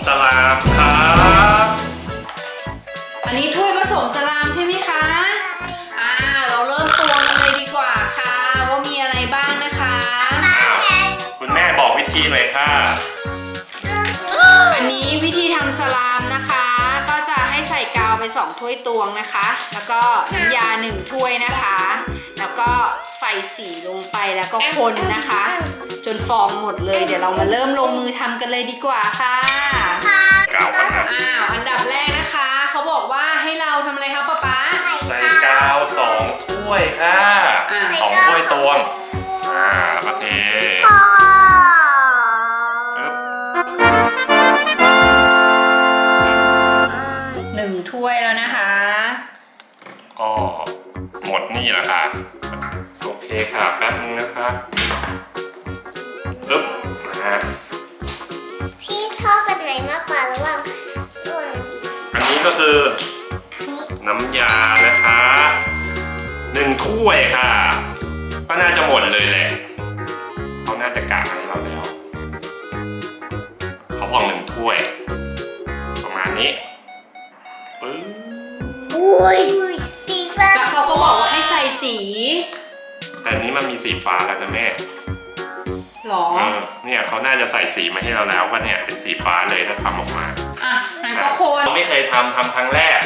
สมสลามครับอันนี้ถ้วยผสมสลามใช่ไหมคะ อ่า เราเริ่มตวงกันเลยดีกว่าค่ะ ว่ามีอะไรบ้างนะคะ คุณแม่บอกวิธีหน่อยค่ะ อันนี้วิธีทำสลามนะคะ ก็จะให้ใส่กาวไป2ถ้วยตวงนะคะ แล้วก็น้ำยา1ถ้วยนะคะ แล้วก็ใส่สีลงไปแล้วก็คนนะคะ จนฟองหมดเลย เดี๋ยวเรามาเริ่มลงมือทำกันเลยดีกว่าค่ะ กาวกันนะอ้าว อันดับแรกนะคะ เขาบอกว่าให้เราทำอะไรคะป๊าป๊า ใส่กาวสองถ้วยค่ะอ่า สองถ้วยตวงอ่าแล้วก็เทพ่อหนึ่งถ้วยแล้วนะคะ ก็หมดนี่แหละค่ะ โอเคค่ะแป๊บนึงนะคะ นนี้ก็คือนี้น้ำยานะคะหนึ่งถ้วยค่ะ ก็น่าจะหมดเลยแหละเขาน่าจะกะให้เราแล้วเขาบอกหนึ่งถ้วย ประมาณนี้ปึ๊บอุ้ยสีฟ้าแล้วเขาก็บอกว่าให้ใส่สีแต่อันนี้มันมีสีฟ้าแล้วนะแม่หรอ เออเนี่ยเขาน่าจะใส่สีมาให้เราแล้วว่าเนี่ยเป็นสีฟ้าเลยถ้าทำออกมาอะงั้น ก็คนเราไม่เคยทำทำครั้งแรก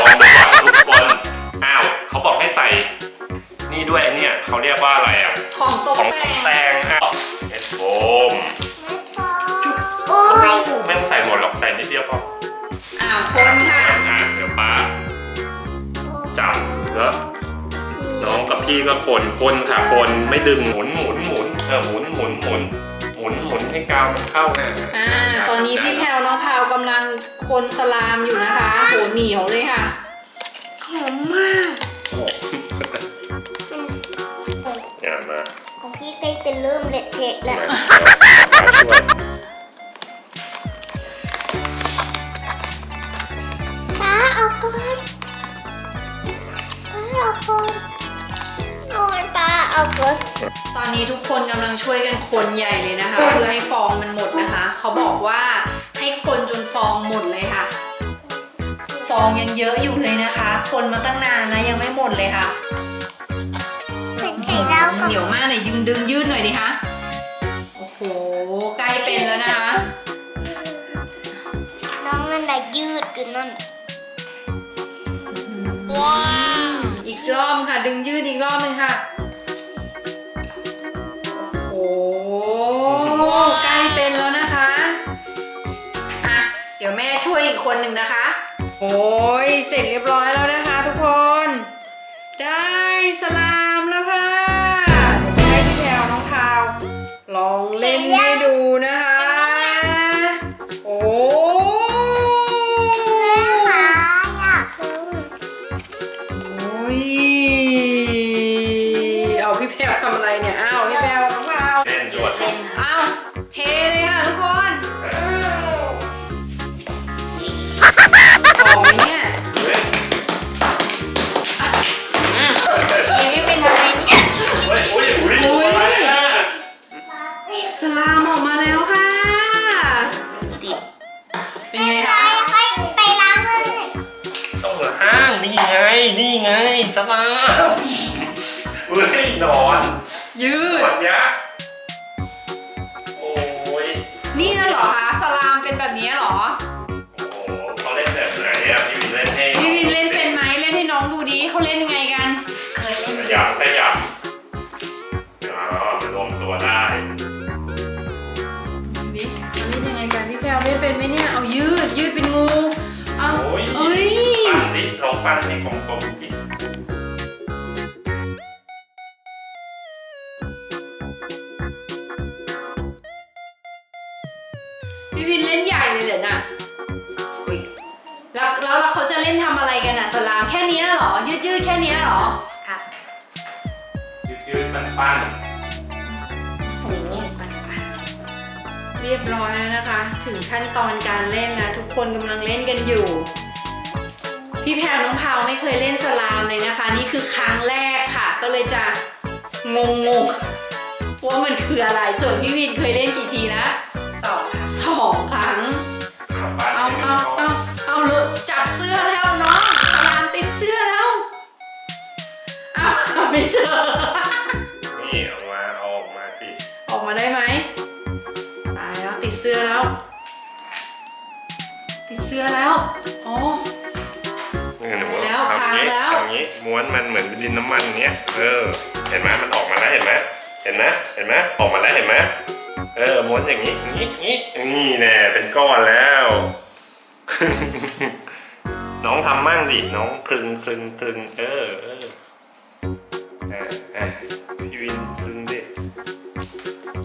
ลองดูก่อนทุกคนอ้าวเขาบอกให้ใส่ นี่ด้วยไอ้เนี่ยเขาเรียกว่าอะไรอะ ของตกของแต่งแต่งอ้าวเห็ดโฟมโอ้ยไม่ต้องใส่หมดหรอกใส่นิดเดียวพออ่าคนค่ะอะเดี๋ยวป้าจับแล้วน้องกับพี่ก็คนคนค่ะคนไม่ดึงหมุนหมุนหมุนเออหมุนหมุนหมุนหมุ นหมุนให้กาวมันเข้านะอ่า ตอนนี้พี่แพลวน้องพาวกำลังคนสลามอยู่นะคะโหเหนียวเลยค่ะ หอมมากโอ้อย่ามาของพี่ใกล้จะเริ่มเละเทะแล้วมาช่วย เอาก่อนตอนนี้ทุกคนกำลังช่วยกันคนใหญ่เลยนะคะ เพื่อให้ฟองมันหมดนะคะ เขาบอกว่าให้คนจนฟองหมดเลยค่ะ ฟองยังเยอะอยู่เลยนะคะ คนมาตั้งนานแล้วยังไม่หมดเลยค่ะเป็นไข่ดาวกับเหนียวมากเลยยึงดึงยืดหน่อยดิคะโอ้โหใกล้เป็นแล้วนะคะ น้องนั่นน่ะยืดอยู่นั่นว้าวอีกรอบค่ะ ดึงยืดอีกรอบหนึงค่ะ นึ่งนะคะ โอ้ยเสร็จเรียบร้อยแล้วนะคะทุกคน ได้สลา นี่ไงสลามเฮ้ยนอนยืดนอนยักษ์โอ้ย นี่นะเหรอคะสลามเป็นแบบนี้เหรอ โอ้โหเขาเล่นแบบไหนอะพี่วินเล่นให้พี่วินเล่นเป็นไหมเล่นให้น้องดูดิเขาเล่นยังไงกัน เคยเล่นขยำขยำอ๋อรวมตัวได้ดิเขาเล่นยังไงกันพี่แพรวเล่นเป็นไหมเนี่ยเอายืดยืดเป็นงูเอาโอ้ยเอ้ย ปั้นดิลองปั้นใพี่วินเล่นใหญ่เลยเหรอน่ะอุ๊ยแล้วแล้วแล้วเขาจะเล่นทำอะไรกันอะสลามแค่เนี้ยเหรอ ยืดยืดแค่เนี้ยเหรอครับยืดๆปั้นโอ้โหเรียบร้อยแล้วนะคะ ถึงขั้นตอนการเล่นแล้วทุกคนกำลังเล่นกันอยู่ พี่แพรวน้องพาวไม่เคยเล่นสลามเลยนะคะ นี่คือครั้งแรกค่ะ ก็เลยจะงงงๆว่ามันคืออะไร ส่วนพี่วินเคยเล่นกี่ทีนะ ต่อสอ นี้ เอาอย่างนี้ ม้วนมันเหมือนดินน้ำมันเนี้ย เออ เห็นไหมมันออกมาแล้วเห็นไหมเห็นไหมเห็นไหมออกมาแล้วเห็นไหมเออ ม้วนอย่างนี้นี้นี้นี่แน่เป็นก้อนแล้ว น้องทำมั่งดิ น้องคลึงคลึงคลึงเออ เออพี่วินคลึงดิ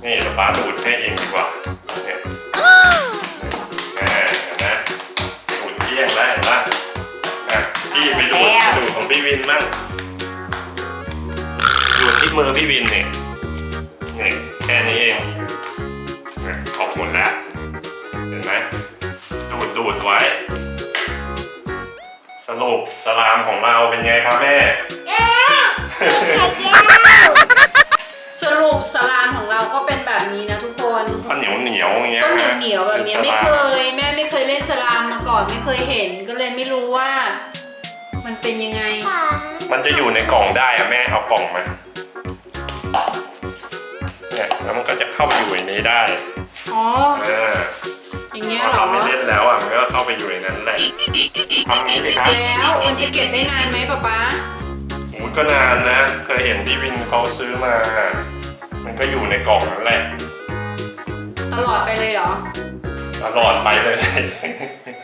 นี่เดี๋ยวป้าดูดให้เองดีกว่า มั่งดูดที่มือพี่วินเนี่ยนี่แค่นี้เองอะออกหมดแล้ว เห็นไหมดูดดูดไว้ สรุปสลามของเราเป็นไงครับแม่เอ๊ะติดไข่ยาวสรุปสลามของเราก็เป็นแบบนี้นะทุกคนก็เหนียวเหนียวๆอย่างเงี้ยก็เหนียวเหนียวๆแบบเนี้ยป็ไม่สเคลามยแม่ไม่เคยเล่นสลามมาก่อนไม่เคยเห็นก็เลยไม่รู้ว่า มันเป็นยังไงค่ะมันจะอยู่ในกล่องได้อะแม่เอากล่องมาเนี่ยแล้วมันก็จะเข้าไปอยู่ในนี้ได้อ๋อ อ่าอย่างเงี้ยพอเหรอ เราไม่เล่นแล้วอะมันก็เข้าไปอยู่ในนั้นแหละทำนี้เลยครับแล้วมันจะเก็บได้นานไหมป๊าป๊าโอ้ยก็นานนะ เคยเห็นพี่วินเขาซื้อมา มันก็อยู่ในกล่องนั่นแหละ ตลอดไปเลยเหรอตลอดไปเลย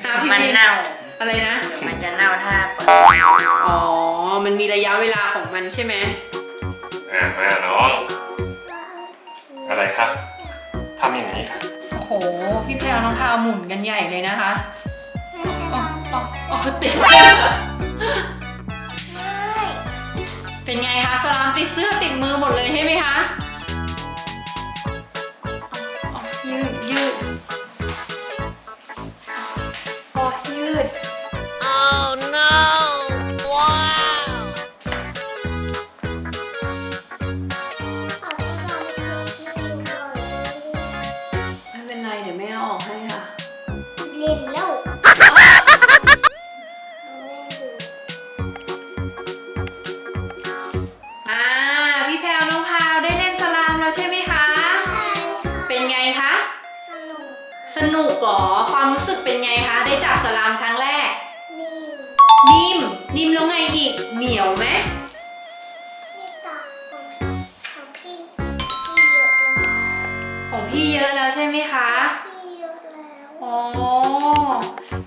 หาพี่มันวินเน่า อะไรนะเดี๋ยวมันจะเน่าถ้าเปิดอ๋อ มันมีระยะเวลาของมันใช่ไหมอ่ามาน้อง อะไรครับทำอย่างนี้ครับโอ้โห พี่แพรวน้องพาวหมุนกันใหญ่เลยนะคะอ๋ออ๋ออ๋อติดเสื้อเป็นไงคะสลามติดเสื้อติดมือหมดเลยใช่ไหมคะ แม่เอาออกให้ค่ะ เล่นแล้วอ่าพี่แพรวน้องพาวได้เล่นสลามแล้วใช่ไหมคะ เป็นไงคะ สนุกสนุกเหรอความรู้สึกเป็นไงคะ ได้จับสลามครั้งแรกนี่นิ่มนิ่มแล้วไงอีกเหนียวไหม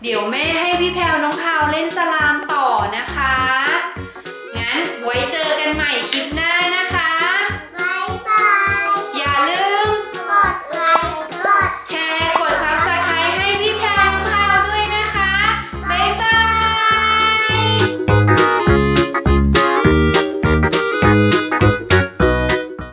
เดี๋ยวแม่ให้พี่แพรวน้องพาวเล่นสลาม